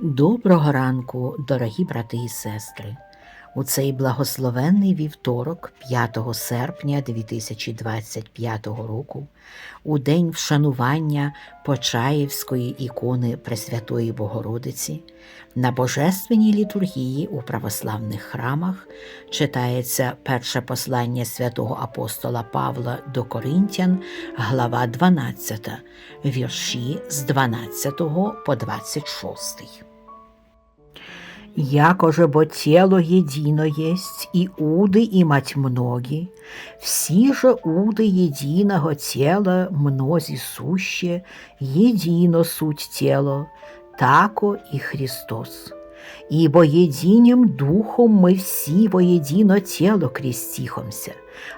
Доброго ранку, дорогі брати і сестри. У цей благословенний вівторок, 5 серпня 2025 року, у день вшанування Почаївської ікони Пресвятої Богородиці, на Божественній літургії у православних храмах читається перше послання святого апостола Павла до Коринтян, глава 12, вірші з 12 по 26. Якоже бо тело едино есть, и уды мать многі, всі же уды единого тела мнози суще, едино суть тело, тако и Христос. Ибо единим духом мы все воедино тело крестихомся,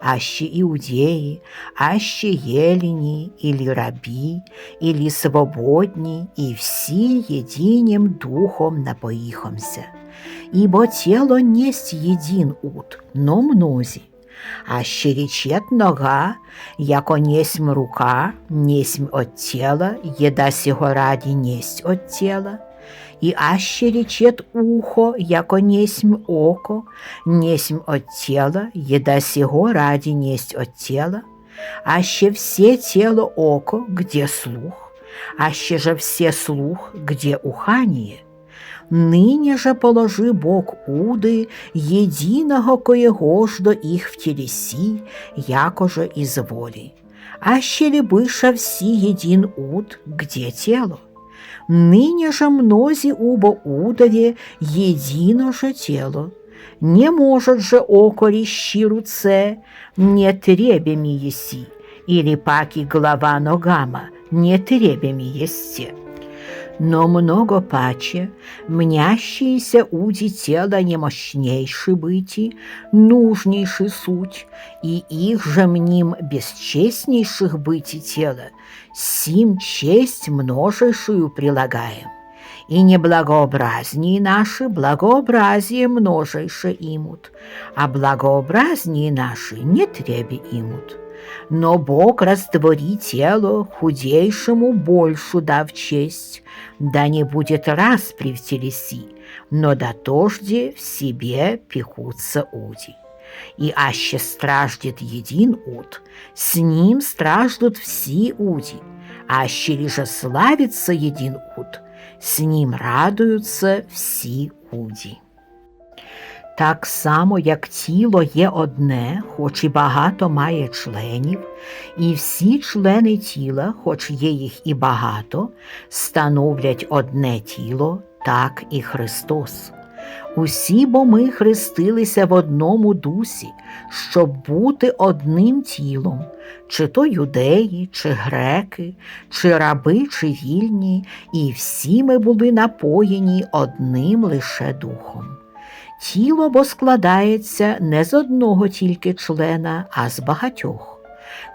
аще иудеи, аще елени, или раби, или свободні, и все единим духом напоихомся. Ибо тело несть един ут, но мнози. Аще речет нога, яко несмь рука, несмь от тела, еда сего ради несть от тела, и аще речет ухо, яко несмь око, несмь от тела, еда сего ради несть от тела, аще все тело око, где слух, аще же все слух, где ухание. Ныне же положи Бог уды, единого коего ж до их в телеси, якоже изволи. Аще ли быша все един уд, где тело? Ныне же мнози убо удове едино же тело. Не может же око рещи руце, не требеми еси, или паки глава ногама, не требеми есте. Но много паче, мнящиеся уди тела немощнейши быти, нужнейши суть, и их же мним бесчестнейших быти тела, сим честь множейшую прилагаем. И неблагообразнее наши благообразие множейше имут, а благообразнее наши не требе имут. Но Бог раствори тело, худейшему большу дав честь, да не будет распри в телеси, но да тожде в себе пекутся уди. И аще страждет един уд, с ним страждут все уди, аще ли же славится един уд, с ним радуются всі уді. Так само, як тіло є одне, хоч і багато має членів, і всі члени тіла, хоч є їх і багато, становлять одне тіло, так і Христос. Усі бо ми хрестилися в одному дусі, щоб бути одним тілом, чи то юдеї, чи греки, чи раби, чи вільні, і всі ми були напоєні одним лише духом. Тіло бо складається не з одного тільки члена, а з багатьох.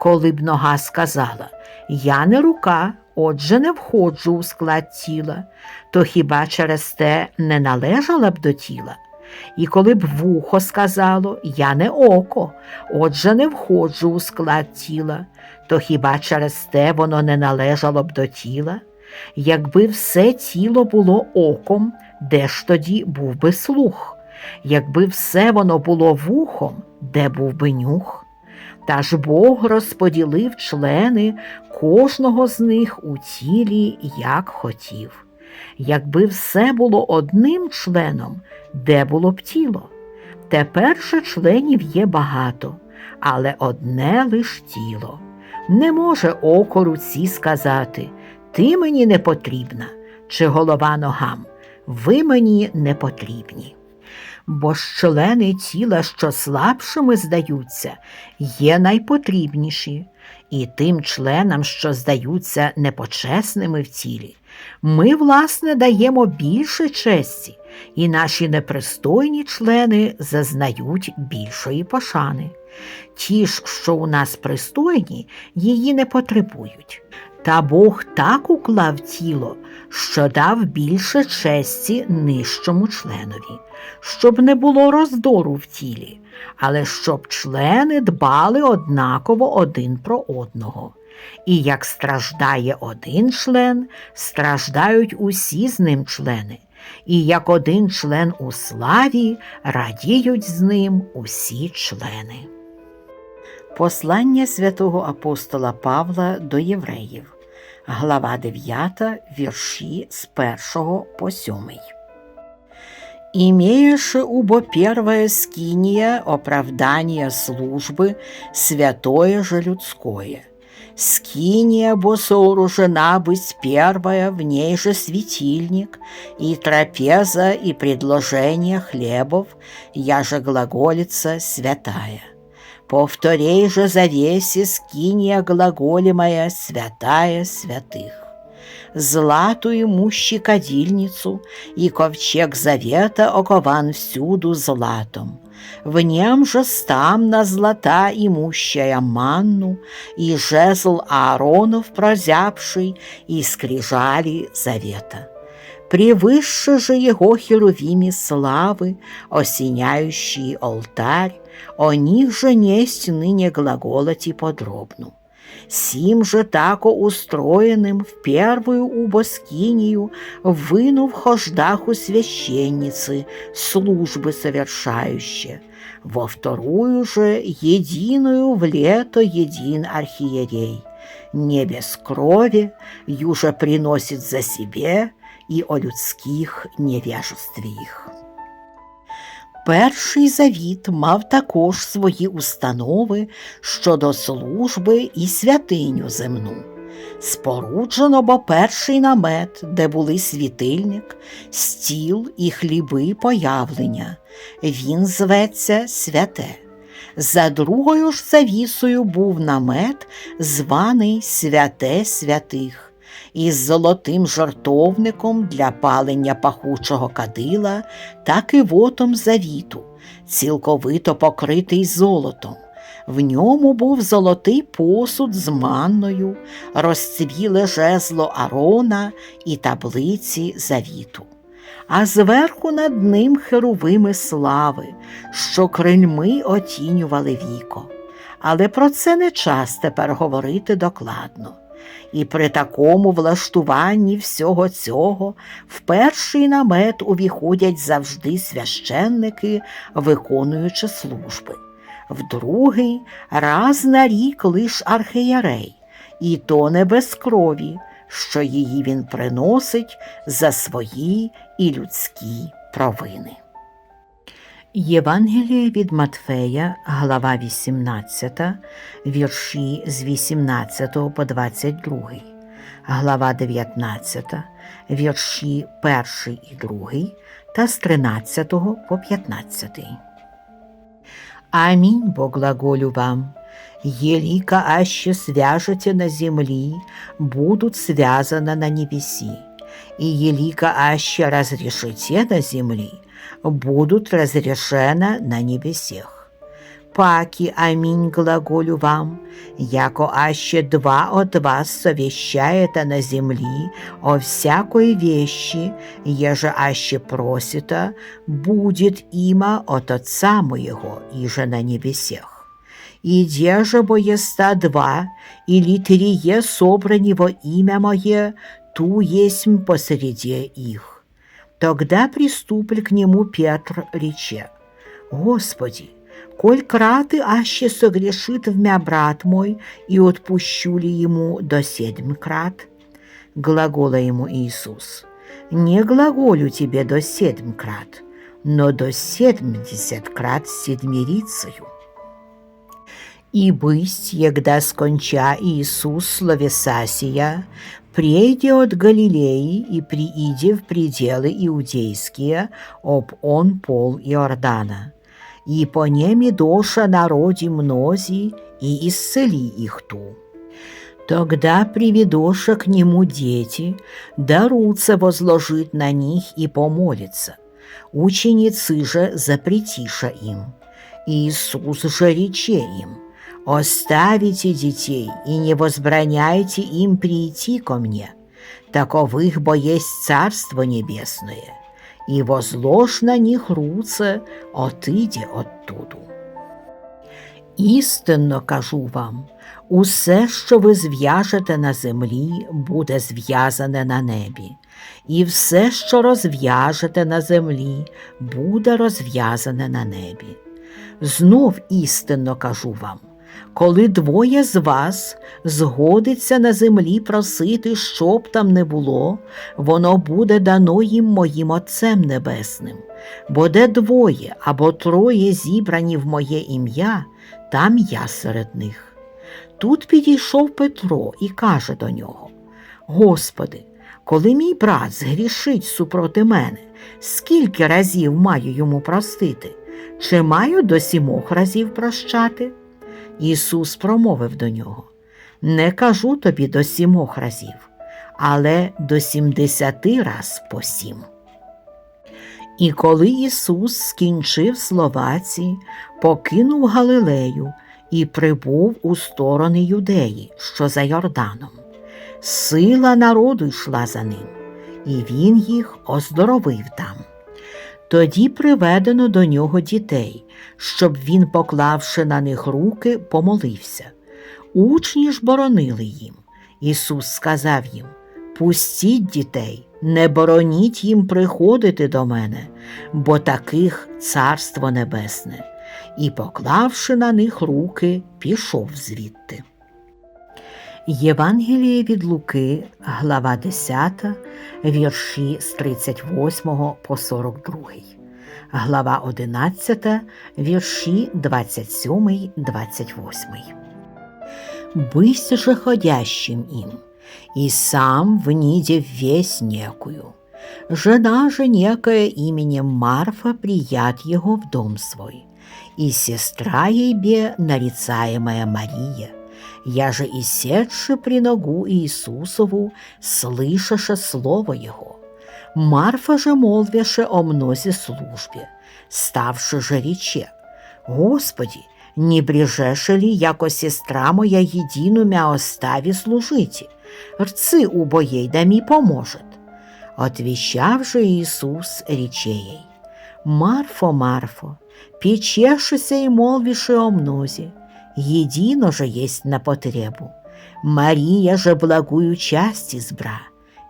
Коли б нога сказала Я не рука, отже не входжу у склад тіла, то хіба через те не належала б до тіла? І коли б вухо сказало Я не око, отже не входжу у склад тіла, то хіба через те воно не належало б до тіла? Якби все тіло було оком, де ж тоді був би слух? Якби все воно було вухом, де був би нюх? Та ж Бог розподілив члени кожного з них у тілі, як хотів. Якби все було одним членом, де було б тіло? Тепер же членів є багато, але одне лиш тіло. Не може око руці сказати Ти мені не потрібна, чи голова ногам, ви мені не потрібні бо ж члени тіла, що слабшими здаються, є найпотрібніші, і тим членам, що здаються непочесними в тілі, ми, власне, даємо більше честі, і наші непристойні члени зазнають більшої пошани. Ті ж, що у нас пристойні, її не потребують. Та Бог так уклав тіло, що дав більше честі нижчому членові, щоб не було роздору в тілі, але щоб члени дбали однаково один про одного. І як страждає один член, страждають усі з ним члени, і як один член у славі, радіють з ним усі члени. Послання святого апостола Павла до євреїв, глава 9, вірші з 1 по 7. Имеешь убо первое скиния оправдание службы, святое же людское. Скиния бо сооружена быть первая, в ней же светильник, и трапеза, и предложение хлебов, я же глаголица святая. Повторей же завесе скиния глаголемая святая святых. Златую мущи кадильницу, и ковчег завета окован всюду златом. В нем же стамна злата имущая манну, и жезл Ааронов прозябший, и скрижали завета. Превыше же его херувими славы, осеняющие алтарь, о них же несть ныне глаголоти подробну. Сим же тако устроенным в первую убоскинию выну в хождах у священницы службы совершающие, во вторую же единую в лето един архиерей, не без крови, юже приносит за себе и о людских невежестве их. Перший завіт мав також свої установи щодо служби і святиню земну. Споруджено бо перший намет, де були світильник, стіл і хліби появлення. Він зветься святе. За другою ж завісою був намет, званий святе святих із золотим жартовником для палення пахучого кадила та кивотом завіту, цілковито покритий золотом. В ньому був золотий посуд з манною, розцвіле жезло арона і таблиці завіту. А зверху над ним херовими слави, що крильми отінювали віко. Але про це не час тепер говорити докладно. І при такому влаштуванні всього цього в перший намет увіходять завжди священники, виконуючи служби, в другий раз на рік лиш архієрей, і то не без крові, що її він приносить за свої і людські провини. Євангеліє від Матфея, глава 18, вірші з 18 по 22, глава 19, вірші 1 і 2 та з 13 по 15. Амінь, бо глаголю вам. Елика аще свяжете на земли, будут связаны на небеси, и елика аще разрешите на земли, будут разрешена на небесех. Паки, аминь, глаголю вам, яко аще два от вас совещаета на земли о всякой вещи, еже аще просита, будет има от Отца моего, иже на небесех. И деже бо еста два, или трие собрани во имя мое, ту есть посреди их. Тогда приступил к нему Петр, рече, «Господи, коль краты аще согрешит в мя брат мой, и отпущу ли ему до седьм крат?» Глагола ему Иисус, «Не глаголю тебе до седьм крат, но до семьдесят крат седмирицею». И бысть, егда сконча Иисус словеса прейде от Галилеи и прииде в пределы иудейские, об он пол Иордана. И по неми доша народи мнози, и исцели их ту. Тогда приведоша к нему дети, дарутся возложить на них и помолиться. Ученицы же запретиша им. Иисус же рече им – Оставите детей и не возбраняйте им прийти ко мне, таковых бо есть Царство Небесное, и возложь на них руце, отыди оттуду. Істинно кажу вам, усе, що ви зв'яжете на землі, буде зв'язане на небі, і все, що розв'яжете на землі, буде розв'язане на небі. Знов істинно кажу вам, коли двоє з вас згодиться на землі просити, щоб там не було, воно буде дано їм моїм Отцем Небесним, бо де двоє або троє зібрані в моє ім'я, там я серед них. Тут підійшов Петро і каже до нього: Господи, коли мій брат згрішить супроти мене, скільки разів маю йому простити? Чи маю до сімох разів прощати? Ісус промовив до нього: Не кажу тобі до сімох разів, але до сімдесяти раз по сім. І коли Ісус скінчив слова ці, покинув Галилею і прибув у сторони Юдеї, що за Йорданом. Сила народу йшла за ним, і він їх оздоровив там. Тоді приведено до нього дітей, щоб він, поклавши на них руки, помолився. Учні ж боронили їм. Ісус сказав їм: Пустіть дітей, не бороніть їм приходити до мене, бо таких царство небесне. І, поклавши на них руки, пішов звідти. Євангеліє від Луки, глава 10, вірші з 38 по 42, глава 11, вірші 27, 28. Бысь же ходящим им, и сам внидев весь некую. Жена же некая именем Марфа прият его в дом свой, и сестра ей бе, нарицаемая Мария, я же и седши при ногу Иисусову, слышаше слово Его. Марфа же молвяше о мнозе службе, ставши же рече, Господи, не брежеше ли, яко сестра моя едину мя остави служити? Рци убоєй да мі поможет. Отвещав же Иисус рече ей, Марфо, Марфо, печешися и молвиши о мнозе, едино же есть на потребу. Мария же благую часть избра,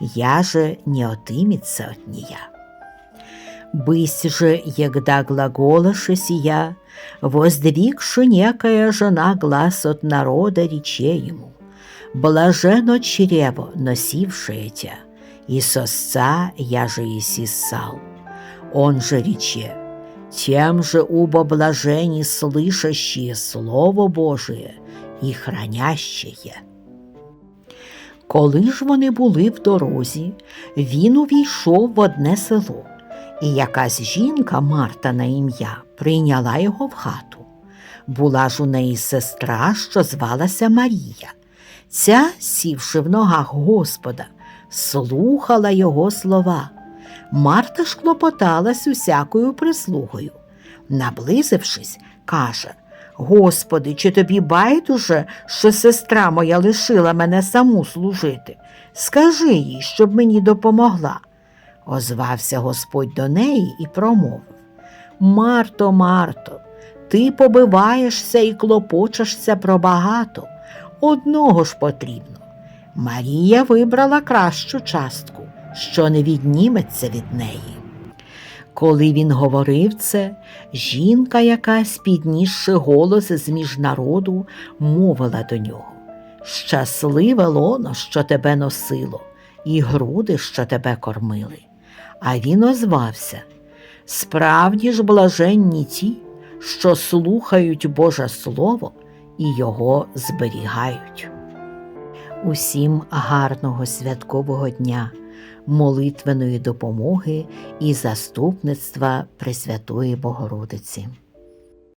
я же не отымется от нея. Бысь же, егда глаголаше сия, воздвигши некая жена глаз от народа рече ему, блажено чрево, носившее тя, и сосца я же и сисал. Он же рече, тем же убо блажени слышащие Слово Божие і хранящие. Коли ж вони були в дорозі, він увійшов в одне село, і якась жінка, Марта на ім'я, прийняла його в хату. Була ж у неї сестра, що звалася Марія. Ця, сівши в ногах Господа, слухала його слова. Марта ж клопоталась усякою прислугою. Наблизившись, каже Господи, чи тобі байдуже, що сестра моя лишила мене саму служити? Скажи їй, щоб мені допомогла. Озвався Господь до неї і промовив Марто, Марто, ти побиваєшся і клопочешся про багато. Одного ж потрібно. Марія вибрала кращу частку, що не відніметься від неї. Коли він говорив це, жінка якась, піднісши голос з між народу, мовила до нього Щасливе лоно, що тебе носило, і груди, що тебе кормили. А він озвався Справді ж блаженні ті, що слухають Боже Слово і його зберігають. Усім гарного святкового дня, молитвеної допомоги і заступництва Пресвятої Богородиці.